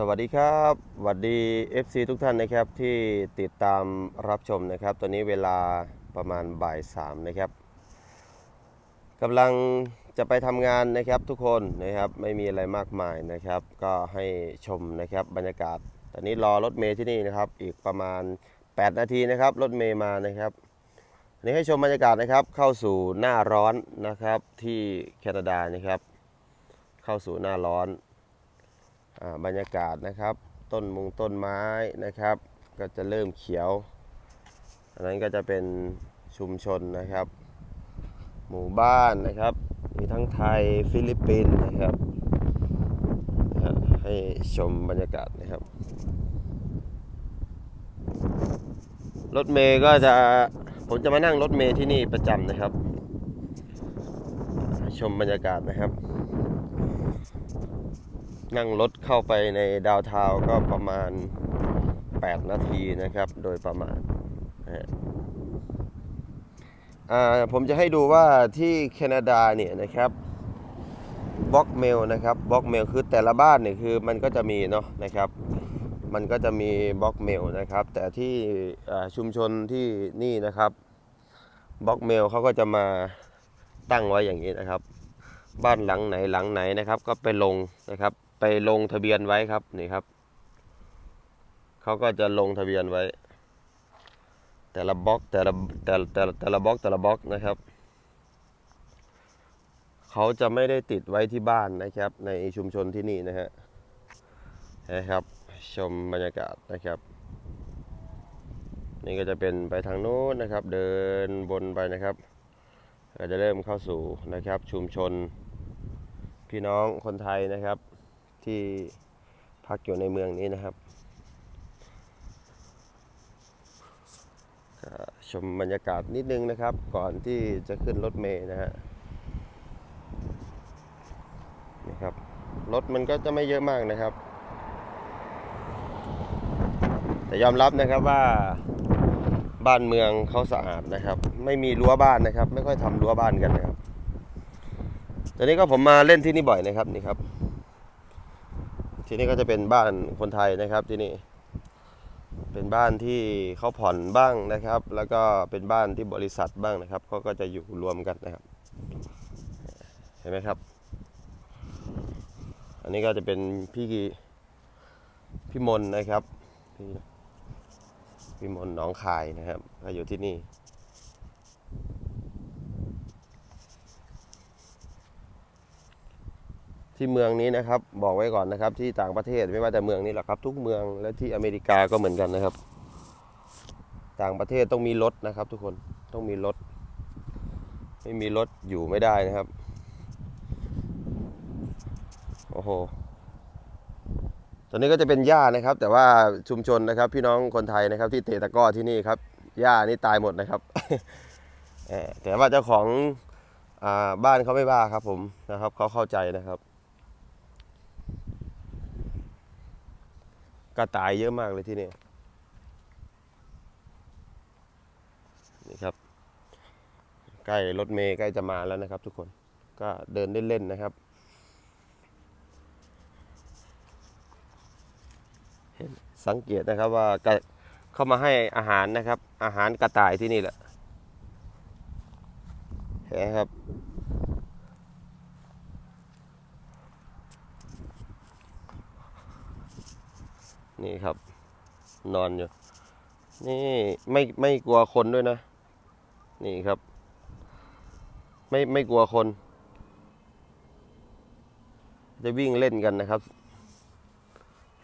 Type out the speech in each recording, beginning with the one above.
สวัสดีครับสวัสดี FC ทุกท่านนะครับที่ติดตามรับชมนะครับ ตอนนี้เวลาประมาณบ่ายสามนะครับกำลังจะไปทำงานนะครับทุกคนนะครับไม่มีอะไรมากมายนะครับ ก็ให้ชมนะครับบรรยากาศ ตอนนี้รอรถเมย์ที่นี่นะครับ อีกประมาณ 8 นาทีนะครับรถเมย์มานะครับนนี้ให้ชมบรรยากาศนะครับเข้าสู่หน้าร้อนนะครับที่แคนาดานะครับ เข้าสู่หน้าร้อน บรรยากาศนะครับ ต้นมุงต้นไม้นะครับ ก็จะเริ่มเขียว อันนั้นก็จะเป็นชุมชนนะครับ หมู่บ้านนะครับ มีทั้งไทยฟิลิปปินส์นะครับ ให้ชมบรรยากาศนะครับ รถเมย์ก็จะผมจะมานั่งรถเมย์ที่นี่ประจำนะครับ ชมบรรยากาศนะครับ นั่งรถเข้าไปในดาวน์ทาวก็ประมาณ 8 นาทีนะครับ โดยประมาณผมจะให้ดูว่าที่แคนาดาเนี่ยนะครับบล็อกเมลนะครับบล็อกเมลคือแต่ละบ้านเนี่ยคือมันก็จะมีเนาะนะครับ มันก็จะมีบล็อกเมลนะครับ แต่ที่ชุมชนที่นี่นะครับบล็อกเมลเขาก็จะมาตั้งไว้อย่างนี้นะครับ บ้านหลังไหนหลังไหนนะครับ ก็ไปลงนะครับ ไปลงทะเบียนไว้ครับนี่ครับเขาก็จะลงทะเบียนไว้ แต่ละบล็อกแต่ละแต่แต่ละแต่ละบล็อกแต่ละบล็อกนะครับเขาจะไม่ได้ติดไว้ที่บ้านนะครับ ในชุมชนที่นี่นะฮะนะครับ ชมบรรยากาศนะครับนี่ก็จะเป็นไปทางโน้นนะครับ เดินบนไปนะครับก็จะเริ่มเข้าสู่นะครับชุมชนพี่น้องคนไทยนะครับ ที่พักอยู่ในเมืองนี้นะครับชมบรรยากาศนิดนึงนะครับ ก่อนที่จะขึ้นรถเมล์นะฮะนี่ครับรถมันก็จะไม่เยอะมากนะครับ แต่ยอมรับนะครับว่าบ้านเมืองเขาสะอาดนะครับ ไม่มีรั้วบ้านนะครับ ไม่ค่อยทำรั้วบ้านกันนะครับตอนนี้ก็ผมมาเล่นที่นี่บ่อยนะครับนี่ครับ ที่นี่ก็จะเป็นบ้านคนไทยนะครับที่นี่เป็นบ้านที่เขาผ่อนบ้างนะครับ แล้วก็เป็นบ้านที่บริษัทบ้างนะครับเขาก็จะอยู่รวมกันนะครับ เห็นไหมครับ อันนี้ก็จะเป็นพี่พี่มนนะครับพี่พิมลหนองคายนะครับก็อยู่ที่นี่ ที่เมืองนี้นะครับ บอกไว้ก่อนนะครับ ที่ต่างประเทศไม่ว่าแต่เมืองนี้แหรอกครับ ทุกเมืองและที่อเมริกาก็เหมือนกันนะครับ ต่างประเทศต้องมีรถนะครับ ทุกคนต้องมีรถ ไม่มีรถอยู่ไม่ได้นะครับโอ้โหตอนนี้ก็จะเป็นหญ้านะครับ แต่ว่าชุมชนนะครับ พี่น้องคนไทยนะครับ ที่เตะตะก้อที่นี่ครับหญ้านี่ตายหมดนะครับแต่ว่าเจ้าของอบ้านเขาไม่บ้าครับผมนะครับเขาเข้าใจนะครับ กระต่ายเยอะมากเลยที่นี่นี่ครับ ใกล้รถเมย์ใกล้จะมาแล้วนะครับ ทุกคนก็เดินเล่นๆนะครับ เห็นสังเกตนะครับว่ากระเข้ามาให้อาหารนะครับ อาหารกระต่ายที่นี่แหละเห็นไหมครับ นี่ครับ นอนอยู่ นี่ไม่ไม่กลัวคนด้วยนะ นี่ครับ ไม่ไม่กลัวคน จะวิ่งเล่นกันนะครับ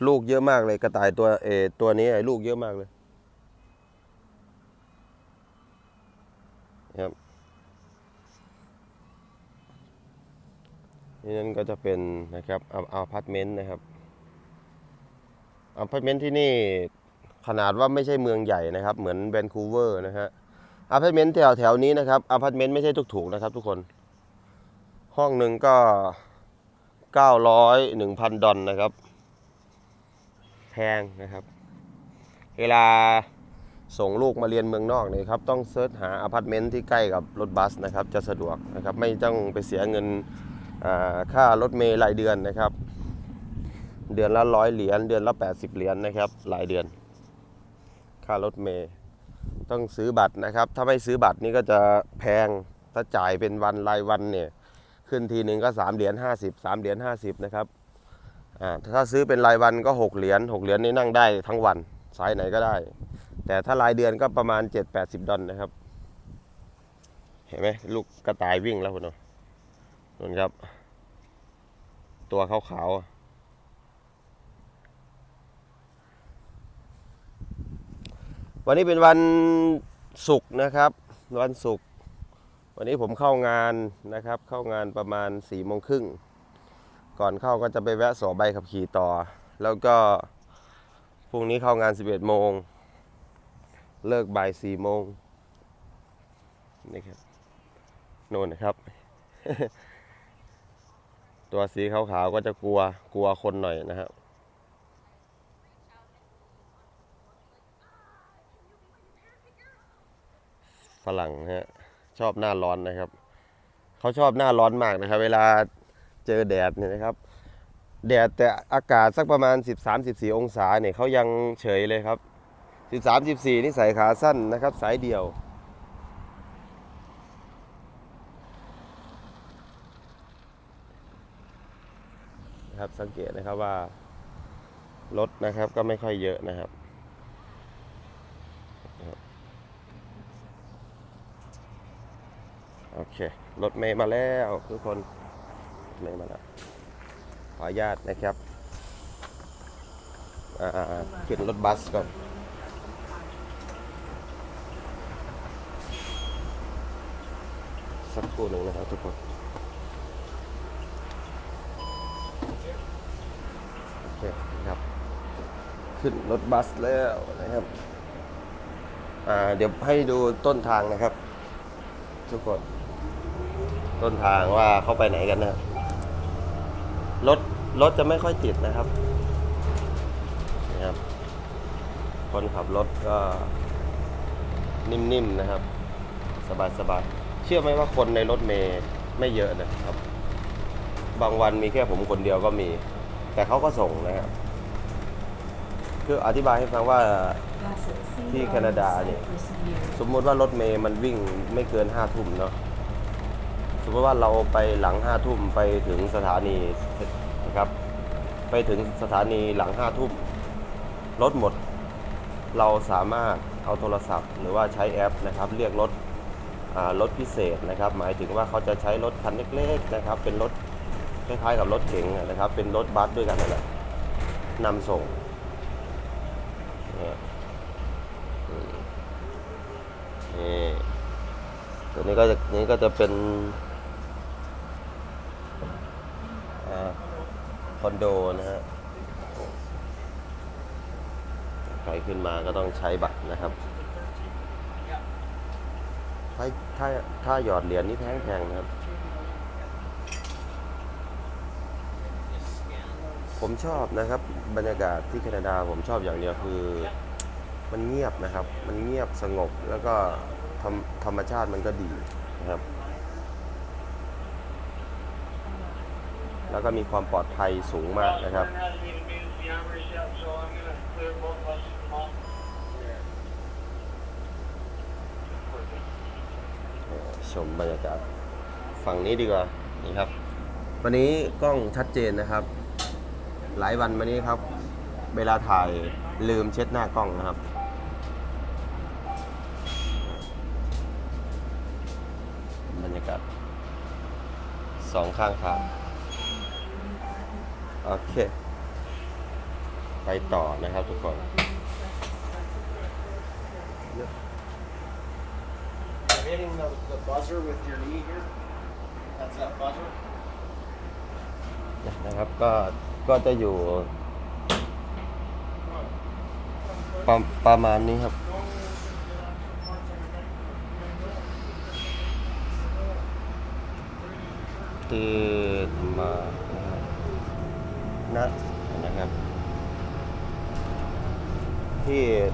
ลูกเยอะมากเลยกระต่ายตัวเอตัวนี้ไอ้ลูกเยอะมากเลยครับนี่นั่นก็จะเป็นนะครับอาพาร์ตเมนต์นะครับ อพาร์ตเมนต์ที่นี่ขนาดว่าไม่ใช่เมืองใหญ่นะครับ เหมือนแวนคูเวอร์นะฮะอพาร์ตเมนต์แถวแถวๆนี้นะครับอพาร์ตเมนต์ไม่ใช่ถูกๆนะครับ ทุกคน ห้องหนึ่งก็เก้าร้อยหนึ่งพันดอลนะครับ แพงนะครับ เวลาส่งลูกมาเรียนเมืองนอกเนี่ยครับ ต้องเซิร์ชหาอพาร์ตเมนต์ที่ใกล้กับรถบัสนะครับ จะสะดวกนะครับ ไม่ต้องไปเสียเงินค่ารถเมล์รายเดือนนะครับ เดือนละร้อยเหรียญเดือนละ 80 เหรียญนะครับรายเดือน ค่ารถเมย์ต้องซื้อบัตรนะครับ ถ้าไม่ซื้อบัตรนี่ก็จะแพงถ้าจ่ายเป็นวันรายวันเนี่ยขึ้นทีหนึ่งก็ 3 เหรียญ50 3 เหรียญ50 นะครับอ่าถ้าซื้อเป็นรายวันก็ 6 เหรียญ6เหรียญนี่นั่งได้ทั้งวันสายไหนก็ได้ แต่ถ้ารายเดือนก็ประมาณ 7-80 ดอลนะครับ เห็นไหมลูกกระต่ายวิ่งแล้วคุณนนครับ ตัวขาวๆอะ วันนี้เป็นวันศุกร์นะครับ วันศุกร์วันนี้ผมเข้างานนะครับ เข้างานประมาณ4ี่โมงครึ่งก่อนเข้าก็จะไปแวะสอบใบขับขี่ต่อ แล้วก็พรุ่งนี้เข้างาน 11 โมง เลิกบ่าย4โมงนี่ครับโน่นนะครับ ตัวสีขาวๆก็จะกลัวกลัวคนหน่อยนะครับ ฝรั่งฮะชอบหน้าร้อนนะครับ เขาชอบหน้าร้อนมากนะครับ เวลาเจอแดดเนี่ยนะครับ แดดแต่อากาศสักประมาณ 13-14 องศาเนี่ยเขายังเฉยเลยครับ 13-14 นี่ใส่ขาสั้นนะครับ สายเดี่ยวนะครับสังเกตนะครับว่ารถนะครับก็ไม่ค่อยเยอะนะครับ โอเค รถเมย์มาแล้วทุกคนรถเมย์มาแล้ว ขออนุญาตนะครับอ่าขึ้นรถบัสก่อน สักครู่หนึ่งนะครับทุกคนโอเคครับ ขึ้นรถบัสแล้วนะครับอ่าเดี๋ยวให้ดูต้นทางนะครับ ทุกคน ต้นทางว่าเขาไปไหนกันนะครับรถรถจะไม่ค่อยติดนะครับนะครับ คนขับรถก็นิ่มๆนะครับ สบายๆ เชื่อไหมว่าคนในรถเมย์ไม่เยอะนะครับ บางวันมีแค่ผมคนเดียวก็มี แต่เขาก็ส่งนะครับ คืออธิบายให้ฟังว่าที่แคนาดาเนี่ยสมมติว่ารถเมย์มันวิ่งไม่เกินห้าทุ่มเนาะ สมมติว่าเราไปหลังห้าทุ่มไปถึงสถานีนะครับ ไปถึงสถานีหลังห้าทุ่มรถหมด เราสามารถเอาโทรศัพท์ หรือว่าใช้แอปนะครับ เรียกรถรถพิเศษนะครับ หมายถึงว่าเขาจะใช้รถคันเล็กๆนะครับ เป็นรถคล้ายๆกับรถเก๋งนะครับ เป็นรถบัสด้วยกันนั่นแหละนำส่งนี่นี่ตัวนี้ก็จะนี้ก็จะเป็นอ่า คอนโดนะฮะใครขึ้นมาก็ต้องใช้บัตรนะครับถ้าถ้าถ้าหยอดเหรียญนี่แพงแพงนะครับ ผมชอบนะครับ บรรยากาศที่แคนาดาผมชอบอย่างเดียวคือ มันเงียบนะครับ มันเงียบสงบแล้วก็ธรรมธรรมชาติมันก็ดีนะครับ แล้วก็มีความปลอดภัยสูงมากนะครับ ชมบรรยากาศฝั่งนี้ดีกว่านี่ครับ วันนี้กล้องชัดเจนนะครับ หลายวันมานี้ครับ เวลาถ่ายลืมเช็ดหน้ากล้องนะครับบรรยากาศสองข้างทาง โอเค ไปต่อนะครับทุกคนนะครับก็ก็จะอยู่ ประประมาณนี้ครับคือ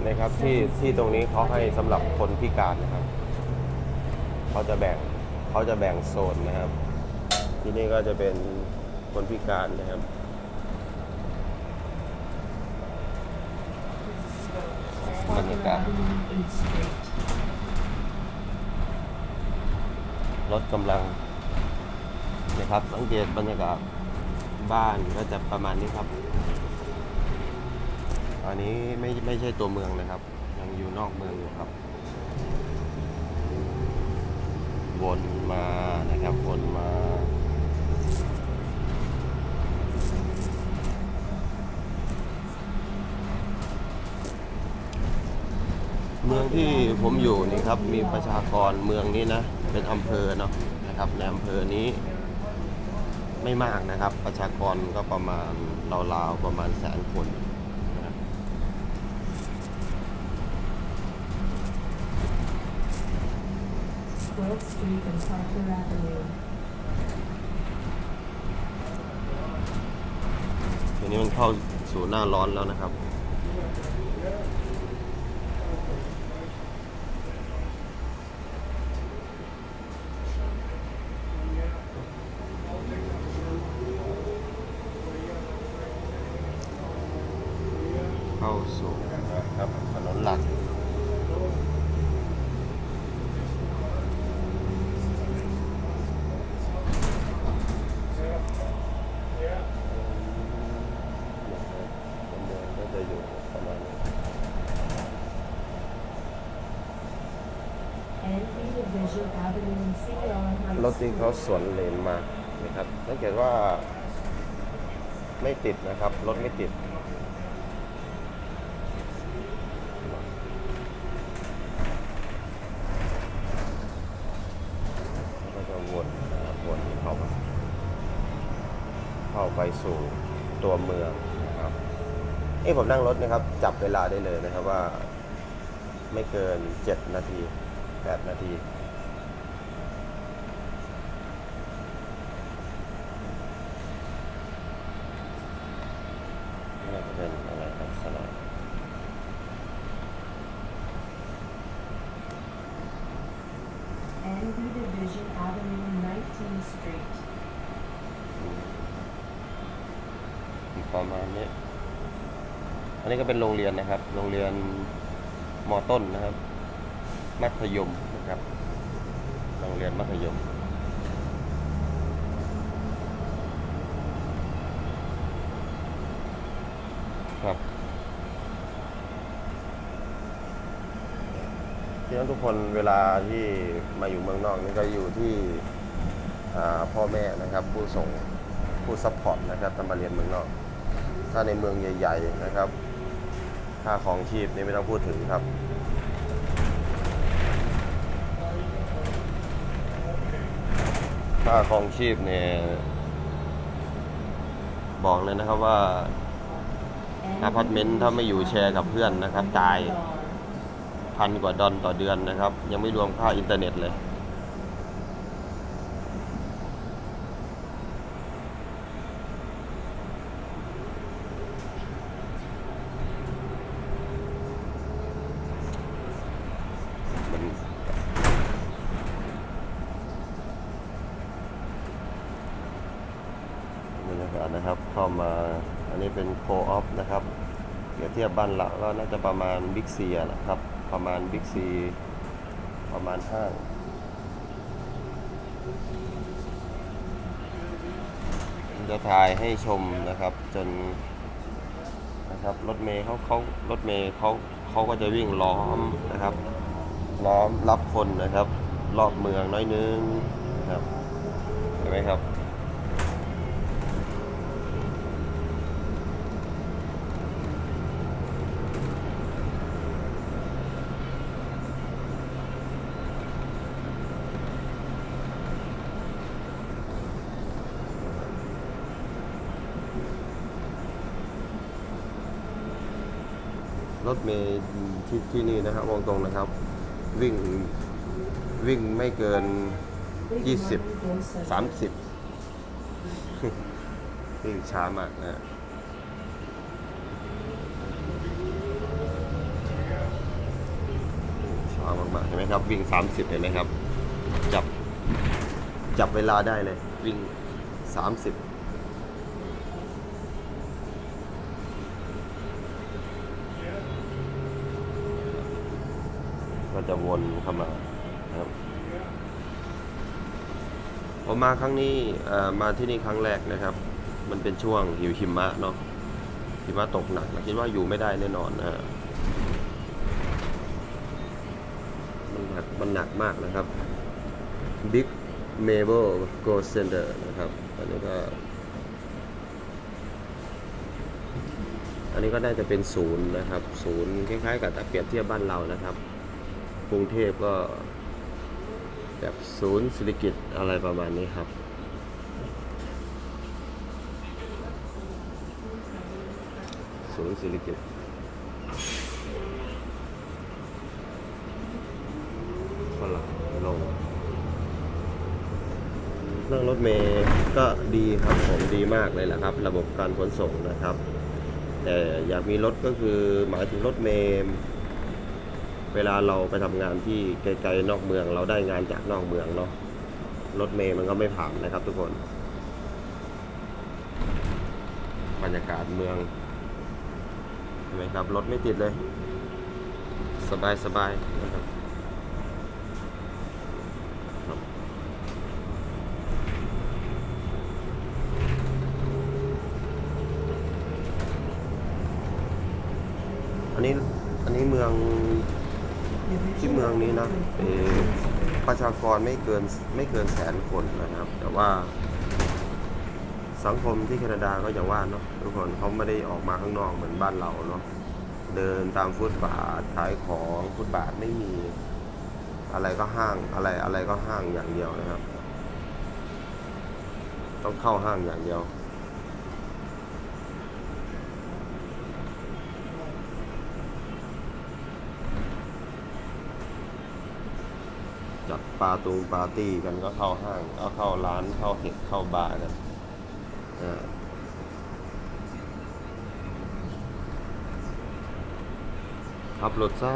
นะครับที่ที่ตรงนี้เขาให้สำหรับคนพิการนะครับเขาจะแบ่งเขาจะแบ่งโซนนะครับ ที่นี่ก็จะเป็นคนพิการนะครับบรรยากาศรถกำลังนะครับสังเกตบรรยากาศบ้านก็จะประมาณนี้ครับ อันนี้ไม่ไม่ใช่ตัวเมืองนะครับ ยังอยู่นอกเมืองอยู่ครับ วนมานะครับ วนมาเมืองที่ผมอยู่นี่ครับมีประชากรเมืองนี้นะ เป็นอำเภอเนาะนะครับในอำเภอนี้ ไม่มากนะครับ ประชากรก็ประมาณราวๆประมาณแสนคนนะครับ 12th Street and Parker Avenue. ทีนี้มันเข้าสู่หน้าร้อนแล้วนะครับ เข้าสู่นะครับถนนหลัก คนเดินก็จะอยู่ประมาณนี้ And Division Avenue and CR High รถที่เขาสวนเลนมานะครับสังเกตว่าไม่ติดนะครับ รถไม่ติด ก็จะวนนะครับวนเข้ามาเข้าไปสู่ตัวเมืองนะครับเอ้ผมนั่งรถนะครับ จับเวลาได้เลยนะครับว่า ไม่เกิน 7 นาที 8 นาที น่าจะเป็นอะไรลักษณะ and Division Avenue 19th Street. ประมาณนี้ อันนี้ก็เป็นโรงเรียนนะครับ โรงเรียนมอต้นนะครับ มัธยมนะครับ โรงเรียนมัธยม ครับที่นั้นทุกคนเวลาที่มาอยู่เมืองนอกนี่ก็อยู่ที่พ่อแม่นะครับ ผู้ส่งผู้ซัพพอร์ตนะครับถ้ามาเรียนเมืองนอก ถ้าในเมืองใหญ่ ๆ นะครับ ค่าของชีพนี่ไม่ต้องพูดถึงครับ ค่าของชีพเนี่ยบอกเลยนะครับว่าอพาร์ตเมนต์ถ้าไม่อยู่แชร์กับเพื่อนนะครับ ตายพันกว่าดอลต่อเดือนนะครับ ยังไม่รวมค่าอินเทอร์เน็ตเลย มันบรรยากาศ นะครับเข้ามาอันนี้เป็นโคออฟนะครับเปรียบเทียบบ้านเราก็น่าจะประมาณบิ๊กซีนะครับประมาณบิ๊กซีประมาณห้างจะถ่ายให้ชมนะครับจนนะครับรถเมย์เขาเขารถเมย์เขาเขาก็จะวิ่งล้อมนะครับ ล้อมรับคนนะครับ รอบเมืองน้อยนึงนะครับเห็นไหมครับ รถเมย์ที่ที่นี่นะครับวงตรงนะครับ วิ่งวิ่งไม่เกิน Big Yisip. Money Goes Center. 30 วิ่งช้ามากนะฮะช้ามากๆเห็นไหมครับ วิ่ง 30เห็นไหมครับ จับจับเวลาได้เลย วิ่ง 30 จะวนเข้ามานะครับผมมาครั้งนี้มาที่นี่ครั้งแรกนะครับ มันเป็นช่วงหิวหิมะเนาะหิมะตกหนักนะคิดว่าอยู่ไม่ได้แน่นอนนะมันหนักมันหนักมากนะครับ Big m a b l Go Center นะครับอันนี้ก็ อันนี้ก็น่าจะเป็นศูนย์นะครับ ศูนย์คล้ายๆกับแต่เปรียบเทียบบ้านเรานะครับ กรุงเทพก็ แบบศูนย์ศิริกิจอะไรประมาณนี้ครับ ศูนย์ศิริกิจฝรั่งลงนั่งรถเมย์ก็ดีครับผมดีมากเลยแหละครับ ระบบการขนส่งนะครับ แต่อยากมีรถก็คือหมายถึงรถเมย์ เวลาเราไปทำงานที่ไกลๆนอกเมือง เราได้งานจากนอกเมืองเนาะรถเมย์มันก็ไม่ผ่านนะครับ ทุกคนบรรยากาศเมืองเห็นไหมครับรถไม่ติดเลย สบายสบายๆนะครับอันนี้อันนี้เมือง ที่เมืองนี้นะประชากรไม่เกินไม่เกินแสนคนนะครับ แต่ว่าสังคมที่แคนาดาก็อย่างว่าเนาะทุกคนเขาไม่ได้ออกมาข้างนอกเหมือนบ้านเราเนาะเดินตามฟุตบาทขายของฟุตบาทไม่มี อะไรก็ห้างอะไรอะไรก็ห้างอย่างเดียวนะครับ ต้องเข้าห้างอย่างเดียว จัด ปาตูงปาร์ตี้กันก็เข้าห้างก็เข้าร้านเข้าเห็ดเข้าบาร์กันอ่าขับรถซ่า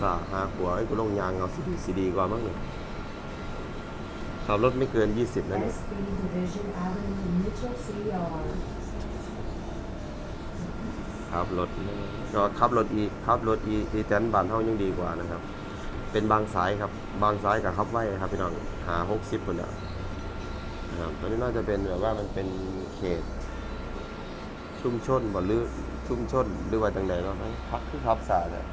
สาหาขัวไอ้กูลงยางเอาซีดีซีดีกว่ามั้งเนี่ยขับรถไม่เกิน 20นะเนี่ย SB Division Avenue, Mitchell, CR. ขับรถก็ขับรถอีขับรถอีอีแตนบานเท่ายังดีกว่านะครับ เป็นบางสายครับ บางสายกับขับไว้ครับพี่น้องหาหกสิบคนละครับตอนนี้น่าจะเป็นแบบว่ามันเป็นเขต ชุมชนบ่หรือชุมชนหรือว่าจังใดเนาะพักคือขับสาเนี่ย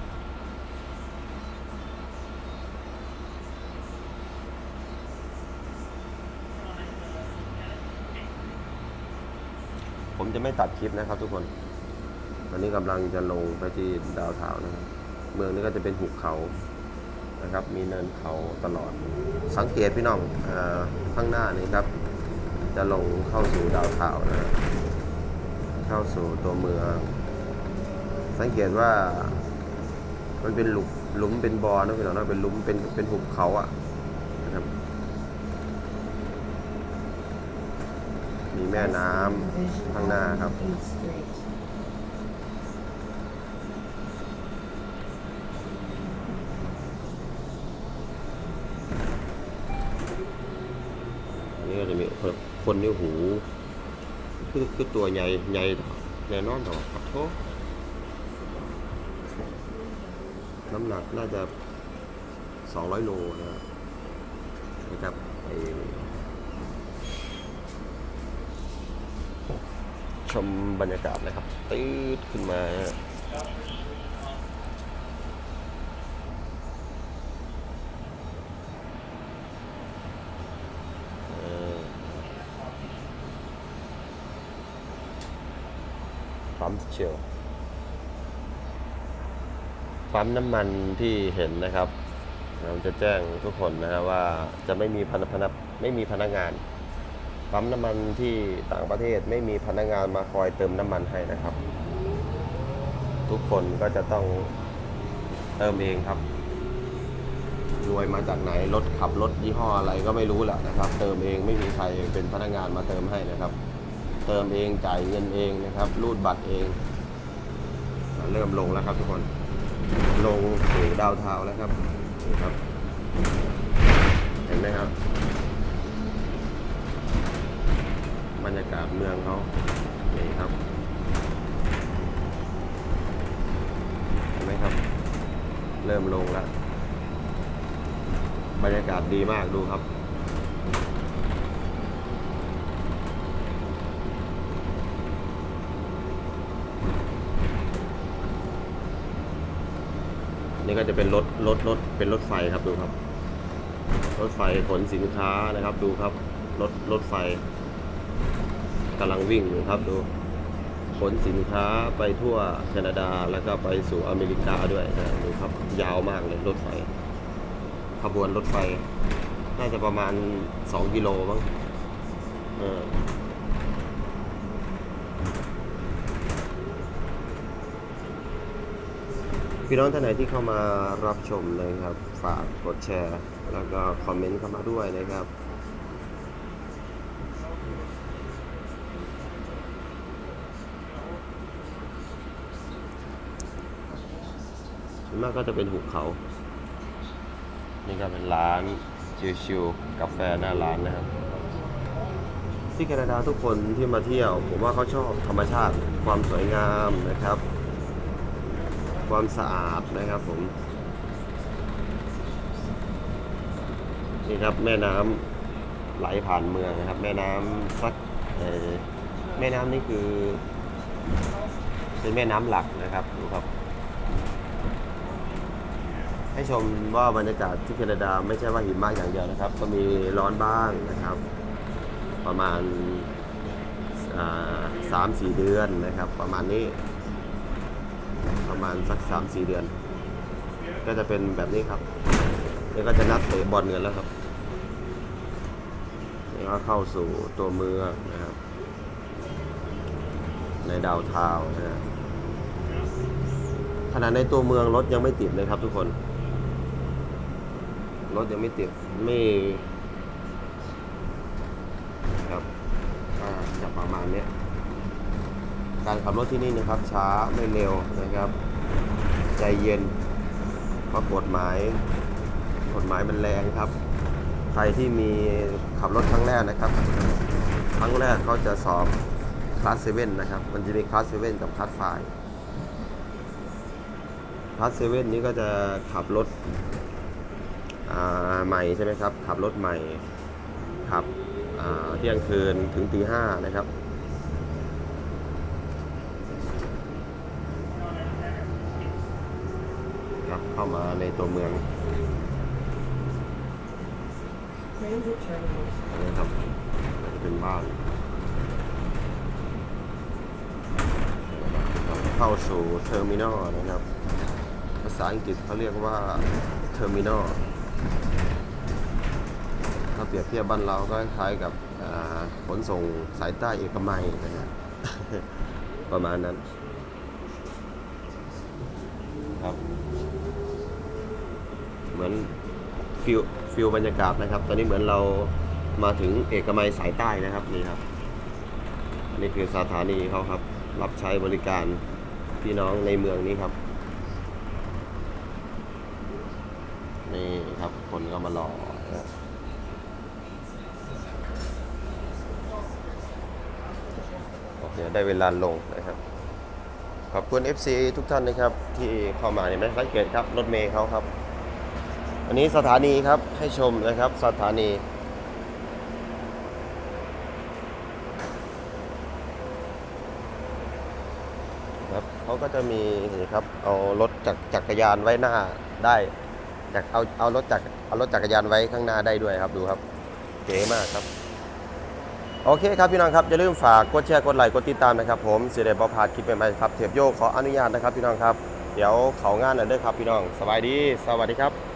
ผมจะไม่ตัดคลิปนะครับทุกคน ตอนนี้กำลังจะลงไปที่ดาวเทาวน์นะครับ เมืองนี้ก็จะเป็นหุบเขา นะครับ มีเนินเขาตลอด สังเกตพี่น้องอข้างหน้านี้ครับ จะลงเข้าสู่ดาวเทานะ เข้าสู่ตัวเมือง สังเกตว่ามันเป็นหลุมหลุมเป็นบอนะพี่น้องนะเป็นหลุมเป็นเป็นหุบเขาอะนะครับ มีแม่น้ำข้างหน้าครับ นนี้ก็จะมีคนนี่หูคือคือตัวใหญ่ใหญ่แน่นอนต่อขอโทษน้ำหนักน่าจะ200โลนะครับนะครับไอชมบรรยากาศเลยครับตื้ดขึ้นมาฮะเออ ปั๊มเชลปั๊มน้ำมันที่เห็นนะครับเราจะแจ้งทุกคนนะครับว่าจะไม่มีพนักพนักไม่มีพนักงานปั๊มน้ำมันที่ต่างประเทศไม่มีพนักงานมาคอยเติมน้ำมันให้นะครับ ทุกคนก็จะต้องเติมเองครับรวยมาจากไหนรถขับรถยี่ห้ออะไรก็ไม่รู้แหละนะครับ เติมเองไม่มีใครเป็นพนักงานมาเติมให้นะครับ เติมเองจ่ายเงินเองนะครับรูดบัตรเอง เริ่มลงแล้วครับทุกคน ลงสู่ดาวเทาแล้วครับนี่ครับ เห็นไหมครับ บรรยากาศเมืองเขานี่ครับเห็นไหมครับ เริ่มลงแล้วบรรยากาศดีมากดูครับ นี่ก็จะเป็นรถรถรถเป็นรถไฟครับดูครับ รถไฟขนสินค้านะครับ ดูครับรถรถไฟกำลังวิ่งอยู่ครับดูขนสินค้าไปทั่วแคนาดาแล้วก็ไปสู่อเมริกาด้วยนะดูครับ ยาวมากเลยรถไฟ ขบวนรถไฟ น่าจะประมาณ 2 กิโลมั้งเออ พี่น้องท่านไหนที่เข้ามารับชมนะครับ ฝากกดแชร์ แล้วก็คอมเมนต์เข้ามาด้วยนะครับ ส่วนมากก็จะเป็นหุบเขา นี่ก็เป็นร้านชิวๆกาแฟหน้าร้านนะครับ ที่แคนาดาทุกคนที่มาเที่ยว ผมว่าเขาชอบธรรมชาติความสวยงามนะครับ ความสะอาดนะครับผมนี่ครับแม่น้ำไหลผ่านเมืองนะครับ แม่น้ำซักเอ่อแม่น้ำนี่คือ เป็นแม่น้ำหลักนะครับดูครับ ให้ชมว่าบรรยากาศที่แคนาดาไม่ใช่ว่าหิมะอย่างเดียวนะครับ ก็มีร้อนบ้างนะครับ ประมาณสามสี่เดือนนะครับ ประมาณนี้ ประมาณสักสามสี่เดือน ก็จะเป็นแบบนี้ครับนี่ก็จะนัดเตะบอลกันแล้วครับนี่ก็เข้าสู่ตัวเมืองนะครับ ในดาวเทาวนะขณะในตัวเมืองรถยังไม่ติดเลยครับทุกคน รถยังไม่ติดไม่ครับจะประมาณเนี้ย การขับรถที่นี่นะครับ ช้าไม่เร็วนะครับ ใจเย็นเพราะกฎหมาย กฎหมายมันแรงครับ ใครที่มีขับรถครั้งแรกนะครับ ครั้งแรกเขาจะสอบคลาสเซเว่นนะครับ มันจะมีคลาสเซเว่นกับคลาสไฟคลาสเซเว่นนี้ก็จะขับรถใหม่ใช่ไหมครับ ขับรถใหม่ขับเที่ยงคืนถึงตีห้านะครับเข้ามา ในตัวเมืองนะครับเป็นบ้านเข้าสู่เทอร์มินอลนะครับ ภาษาอังกฤษเขาเรียกว่าเทอร์มินอลถ้าเปรียบเทียบบ้านเราก็คล้ายกับขนส่งสายใต้เอกมัยนะฮะประมาณนั้น ครับ เห มือนฟิลฟิลบรรยากาศนะครับ ตอนนี้เหมือนเรามาถึงเอกมัยสายใต้นะครับนี่ครับอันนี้คือสถานีเขาครับ รับใช้บริการพี่น้องในเมืองนี้ครับนี่ครับคนก็มารอโอเคได้เวลาลงนะครับ ขอบคุณ FC ทุกท่านนะครับ ที่เข้ามาเห็นไหมสังเกตครับ รถเมย์เขาครับ อันนี้สถานีครับให้ชมนะครับสถานี ครับเขาก็จะมีนี่ครับเอารถจักรจักรยานไว้หน้าได้จากเอาเอารถจักรเอารถจักรยานไว้ข้างหน้าได้ด้วยครับดูครับเก๋มากครับ โอเคครับพี่น้องครับอย่าลืมฝากกดแชร์กดไลค์กดติดตามนะครับ ผมเสียดบอพาดคลิปใหม่ๆครับเทียบโยกขออนุญาตนะครับพี่น้องครับเดี๋ยวเขางานหน่อยเด้อครับพี่น้อง สบายดี สวัสดีครับ